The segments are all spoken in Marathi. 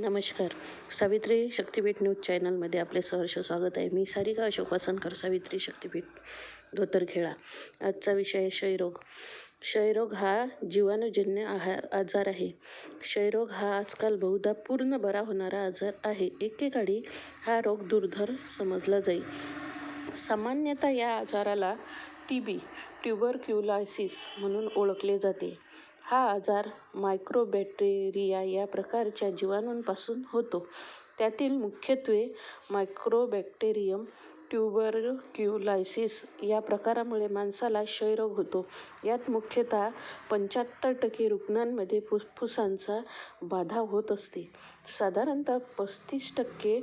नमस्कार. सावित्री शक्तीपीठ न्यूज चॅनलमध्ये आपले सहर्ष स्वागत आहे. मी सारिका अशोक वासनकर सावित्री शक्तीपीठ धोतरखेळा आजचा विषय आहे क्षयरोग. क्षयरोग हा जीवाणूजन्य आहार आजार आहे. क्षयरोग हा आजकाल बहुधा पूर्ण बरा होणारा आजार आहे. एकेकाळी हा रोग दुर्धर समजला जाई. सामान्यतः या आजाराला टी बी ट्युबरक्युलायसिस म्हणून ओळखले जाते. हा आजार मायक्रोबॅक्टेरिया या प्रकारच्या जीवाणूंपासून होतो. त्यातील मुख्यत्वे मायक्रोबॅक्टेरियम ट्युबरक्युलोसिस या प्रकारामुळे माणसाला क्षयरोग होतो. यात मुख्यतः पंच्याहत्तर टक्के रुग्णांमध्ये फुफ्फुसांचा बाधा होत असते. साधारणतः पस्तीस टक्के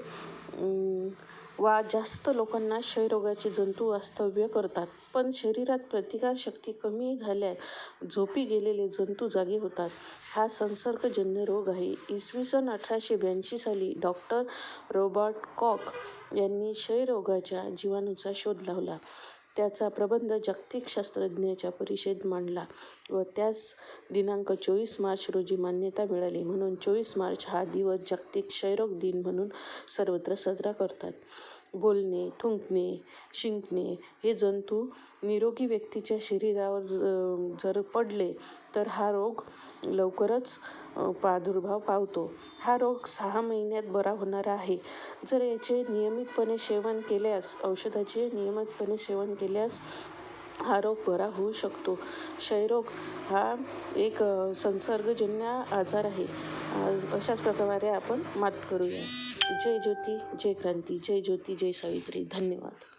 वा जास्त लोकांना क्षयरोगाचे जंतू वास्तव्य करतात. पण शरीरात प्रतिकारशक्ती कमी झाल्यास झोपी गेलेले जंतू जागे होतात. हा संसर्गजन्य रोग आहे. इसवी सन अठराशे ब्याऐंशी साली डॉक्टर रॉबर्ट कॉक यांनी क्षयरोगाच्या जीवाणूचा शोध लावला. त्याचा प्रबंध जागतिक शास्त्रज्ञांच्या परिषदेत मांडला व त्यास दिनांक चोवीस मार्च रोजी मान्यता मिळाली. म्हणून चोवीस मार्च हा दिवस जागतिक क्षयरोग दिन म्हणून सर्वत्र साजरा करतात. बोलणे थुंकणे शिंकणे हे जंतू निरोगी व्यक्तीच्या शरीरावर ज जर पडले तर हा रोग लवकरच प्रादुर्भाव पावतो. हा रोग सहा महिन्यात बरा होणारा आहे. जर याचे नियमितपणे सेवन केल्यास औषधाचे नियमितपणे सेवन केल्यास हा रोग बरा होऊ शकतो. क्षयरोग हा एक संसर्गजन्य आजार आहे. अशाच प्रकारे आपण मात करूया. जय ज्योती जय क्रांती जय ज्योती जय सावित्री. धन्यवाद.